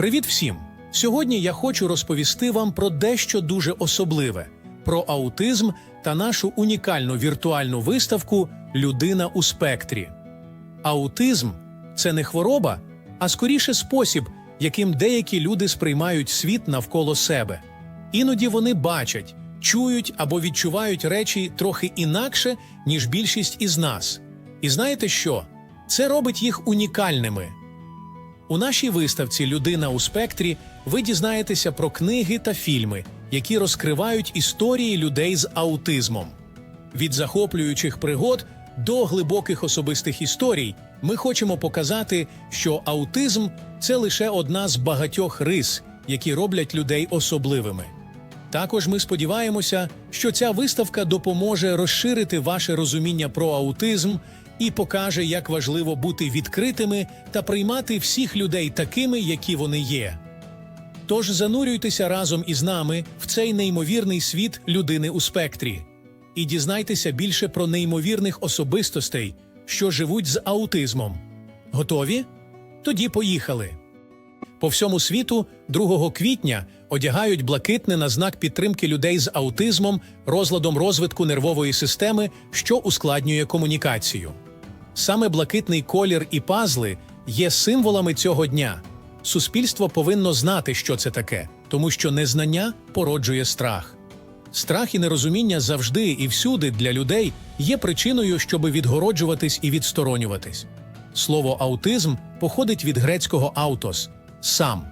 Привіт всім! Сьогодні я хочу розповісти вам про дещо дуже особливе: про аутизм та нашу унікальну віртуальну виставку Людина у спектрі. Аутизм це не хвороба, а скоріше спосіб, яким деякі люди сприймають світ навколо себе. Іноді вони бачать, чують або відчувають речі трохи інакше, ніж більшість із нас. І знаєте що? Це робить їх унікальними. У нашій виставці Людина у спектрі ви дізнаєтеся про книги та фільми, які розкривають історії людей з аутизмом. Від захоплюючих пригод до глибоких особистих історій ми хочемо показати, що аутизм це лише одна з багатьох рис, які роблять людей особливими. Також ми сподіваємося, що ця виставка допоможе розширити ваше розуміння про аутизм і покаже, як важливо бути відкритими та приймати всіх людей такими, які вони є. Тож занурюйтеся разом із нами в цей неймовірний світ людини у спектрі і дізнайтеся більше про неймовірних особистостей, що живуть з аутизмом. Готові? Тоді поїхали. По всьому світу 2 квітня одягають блакитне на знак підтримки людей з аутизмом, розладом розвитку нервової системи, що ускладнює комунікацію. Саме блакитний колір і пазли є символами цього дня. Суспільство повинно знати, що це таке, тому що незнання породжує страх. Страх і нерозуміння завжди і всюди для людей є причиною, щоби відгороджуватись і відсторонюватись. Слово аутизм походить від грецького аутос сам,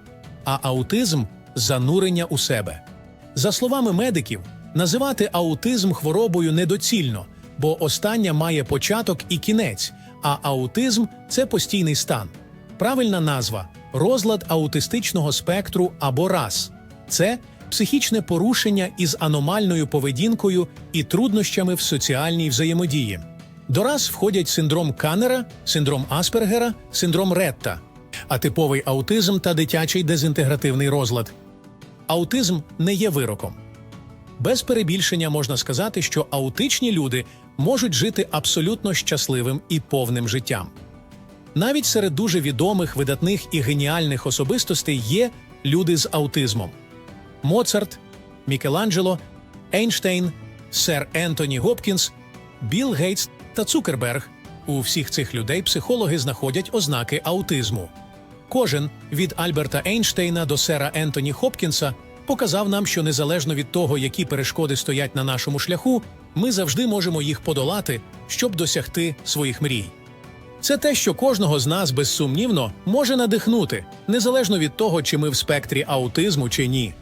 а аутизм занурення у себе. За словами медиків, називати аутизм хворобою недоцільно, бо остання має початок і кінець, а аутизм це постійний стан. Правильна назва розлад аутистичного спектру або РАС. Це психічне порушення із аномальною поведінкою і труднощами в соціальній взаємодії. До РАС входять синдром Каннера, синдром Аспергера, синдром Ретта, атиповий аутизм та дитячий дезінтегративний розлад. Аутизм не є вироком. Без перебільшення можна сказати, що аутичні люди можуть жити абсолютно щасливим і повним життям. Навіть серед дуже відомих, видатних і геніальних особистостей є люди з аутизмом: Моцарт, Мікеланджело, Ейнштейн, сер Ентоні Гопкінс, Білл Гейтс та Цукерберг. У всіх цих людей психологи знаходять ознаки аутизму. Кожен від Альберта Ейнштейна до сера Ентоні Хопкінса показав нам, що незалежно від того, які перешкоди стоять на нашому шляху, ми завжди можемо їх подолати, щоб досягти своїх мрій. Це те, що кожного з нас безсумнівно може надихнути, незалежно від того, чи ми в спектрі аутизму чи ні.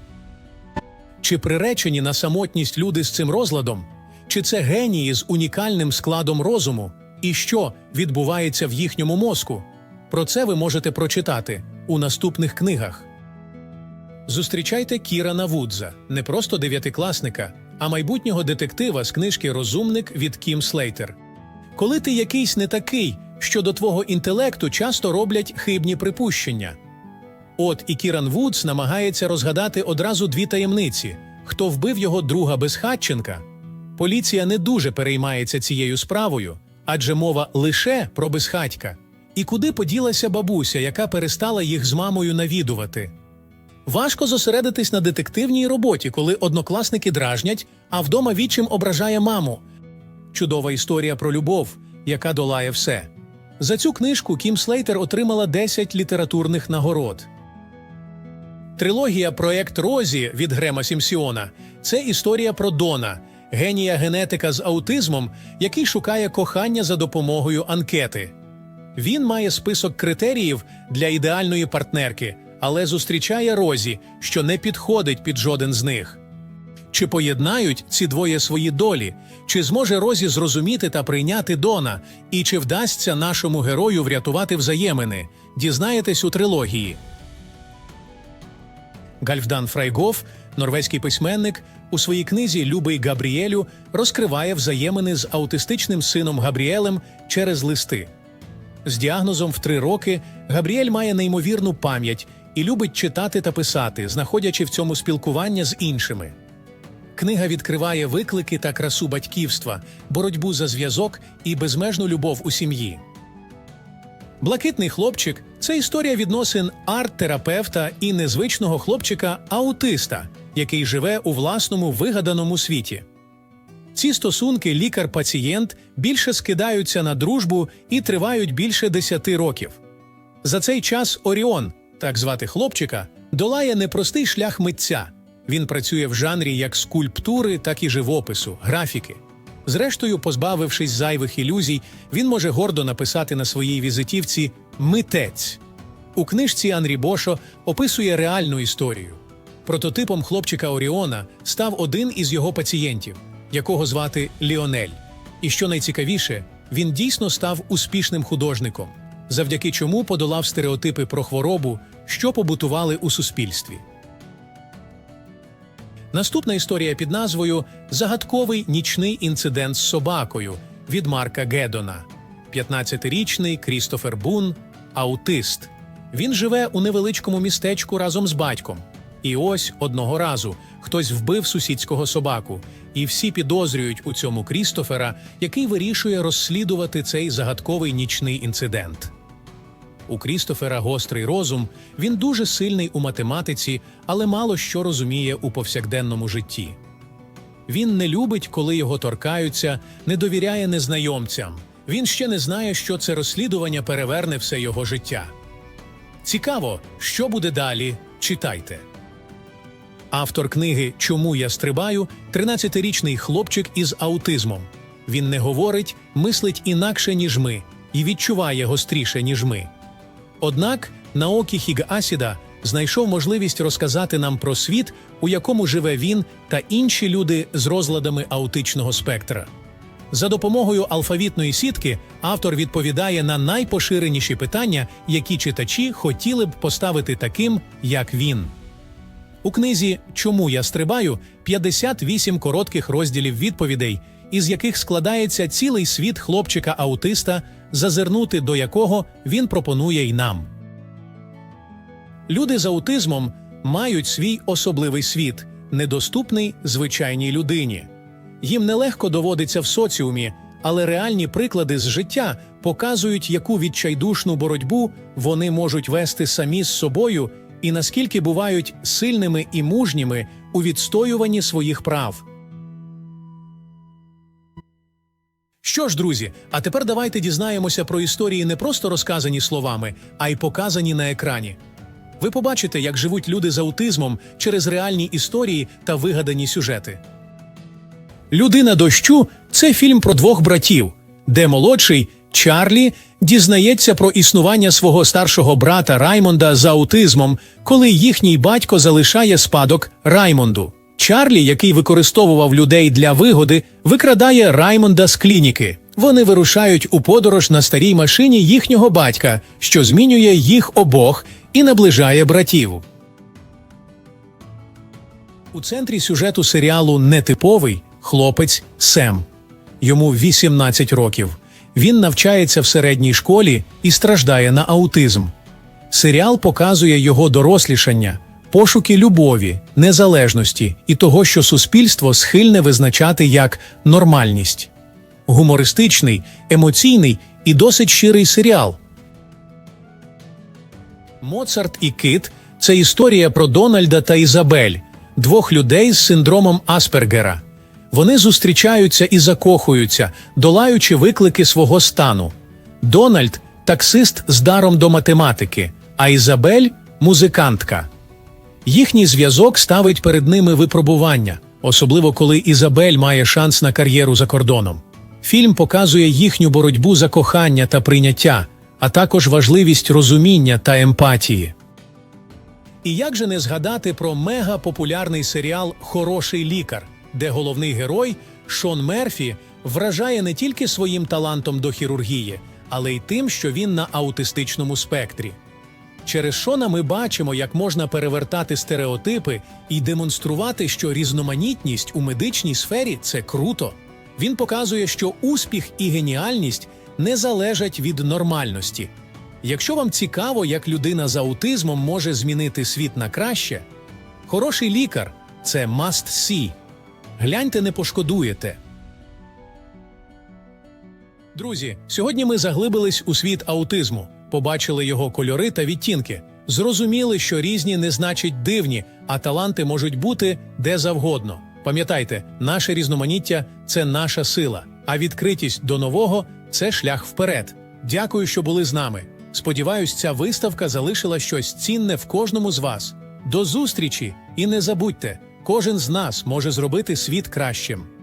Чи приречені на самотність люди з цим розладом? Чи це генії з унікальним складом розуму? І що відбувається в їхньому мозку? Про це ви можете прочитати у наступних книгах. Зустрічайте Кірана Вудза, не просто дев'ятикласника, а майбутнього детектива з книжки Розумник від Кім Слейтер. Коли ти якийсь не такий, що до твого інтелекту часто роблять хибні припущення. От і Кіран Вудс намагається розгадати одразу дві таємниці: хто вбив його друга безхатченка. Поліція не дуже переймається цією справою, адже мова лише про безхатька. І куди поділася бабуся, яка перестала їх з мамою навідувати? Важко зосередитись на детективній роботі, коли однокласники дражнять, а вдома відчим ображає маму. Чудова історія про любов, яка долає все. За цю книжку Кім Слейтер отримала 10 літературних нагород. Трилогія Проект Розі від Грема Сімсіона це історія про Дона, генія генетика з аутизмом, який шукає кохання за допомогою анкети. Він має список критеріїв для ідеальної партнерки, але зустрічає Розі, що не підходить під жоден з них. Чи поєднають ці двоє свої долі? Чи зможе Розі зрозуміти та прийняти Дона? І чи вдасться нашому герою врятувати взаємини? Дізнаєтесь у трилогії. Гальфдан Фрайгоф, норвезький письменник, у своїй книзі Любий Габріелю розкриває взаємини з аутистичним сином Габріелем через листи. З діагнозом в три роки Габріель має неймовірну пам'ять і любить читати та писати, знаходячи в цьому спілкування з іншими. Книга відкриває виклики та красу батьківства, боротьбу за зв'язок і безмежну любов у сім'ї. Блакитний хлопчик Це історія відносин арт-терапевта і незвичного хлопчика-аутиста, який живе у власному вигаданому світі. Ці стосунки лікар-пацієнт більше скидаються на дружбу і тривають більше десяти років. За цей час Оріон, так звати хлопчика, долає непростий шлях митця. Він працює в жанрі як скульптури, так і живопису, графіки. Зрештою, позбавившись зайвих ілюзій, він може гордо написати на своїй візитівці Митець. У книжці Анрі Бошо описує реальну історію. Прототипом хлопчика Оріона став один із його пацієнтів, якого звати Ліонель. І що найцікавіше, він дійсно став успішним художником, завдяки чому подолав стереотипи про хворобу, що побутували у суспільстві. Наступна історія під назвою Загадковий нічний інцидент з собакою від Марка Гедона. 15-річний Крістофер Бун, аутист. Він живе у невеличкому містечку разом з батьком. І ось одного разу хтось вбив сусідського собаку, і всі підозрюють у цьому Крістофера, який вирішує розслідувати цей загадковий нічний інцидент. У Крістофера гострий розум, він дуже сильний у математиці, але мало що розуміє у повсякденному житті. Він не любить, коли його торкаються, не довіряє незнайомцям. Він ще не знає, що це розслідування переверне все його життя. Цікаво, що буде далі. Читайте. Автор книги Чому я стрибаю 13-річний хлопчик із аутизмом. Він не говорить, мислить інакше, ніж ми, і відчуває гостріше, ніж ми. Однак Наокі Хігасіда знайшов можливість розказати нам про світ, у якому живе він та інші люди з розладами аутичного спектра. За допомогою алфавітної сітки автор відповідає на найпоширеніші питання, які читачі хотіли б поставити таким, як він. У книзі Чому я стрибаю 58 коротких розділів відповідей, із яких складається цілий світ хлопчика-аутиста, зазирнути до якого він пропонує й нам. Люди з аутизмом мають свій особливий світ, недоступний звичайній людині. Їм нелегко доводиться в соціумі, але реальні приклади з життя показують, яку відчайдушну боротьбу вони можуть вести самі з собою і наскільки бувають сильними і мужніми у відстоюванні своїх прав. Що ж, друзі, а тепер давайте дізнаємося про історії не просто розказані словами, а й показані на екрані. Ви побачите, як живуть люди з аутизмом через реальні історії та вигадані сюжети. Людина дощу це фільм про двох братів, де молодший Чарлі дізнається про існування свого старшого брата Раймонда з аутизмом, коли їхній батько залишає спадок Раймонду. Чарлі, який використовував людей для вигоди, викрадає Раймонда з клініки. Вони вирушають у подорож на старій машині їхнього батька, що змінює їх обох і наближає братів. У центрі сюжету серіалу Нетиповий хлопець Сем. Йому 18 років. Він навчається в середній школі і страждає на аутизм. Серіал показує його дорослішання, пошуки любові, незалежності і того, що суспільство схильне визначати як нормальність. Гумористичний, емоційний і досить щирий серіал. Моцарт і Кит це історія про Дональда та Ізабель, двох людей з синдромом Аспергера. Вони зустрічаються і закохуються, долаючи виклики свого стану. Дональд таксист з даром до математики, а Ізабель музикантка. Їхній зв'язок ставить перед ними випробування, особливо коли Ізабель має шанс на кар'єру за кордоном. Фільм показує їхню боротьбу за кохання та прийняття, а також важливість розуміння та емпатії. І як же не згадати про мега-популярний серіал Хороший лікар, де головний герой Шон Мерфі вражає не тільки своїм талантом до хірургії, але й тим, що він на аутистичному спектрі. Через Шона ми бачимо, як можна перевертати стереотипи і демонструвати, що різноманітність у медичній сфері це круто. Він показує, що успіх і геніальність не залежать від нормальності. Якщо вам цікаво, як людина з аутизмом може змінити світ на краще, хороший лікар це must see. Гляньте, не пошкодуєте. Друзі, сьогодні ми заглибились у світ аутизму, побачили його кольори та відтінки, зрозуміли, що різні не значить дивні, а таланти можуть бути де завгодно. Пам'ятайте, наше різноманіття це наша сила, а відкритість до нового це шлях вперед. Дякую, що були з нами. Сподіваюсь, ця виставка залишила щось цінне в кожному з вас. До зустрічі і не забудьте, кожен з нас може зробити світ кращим.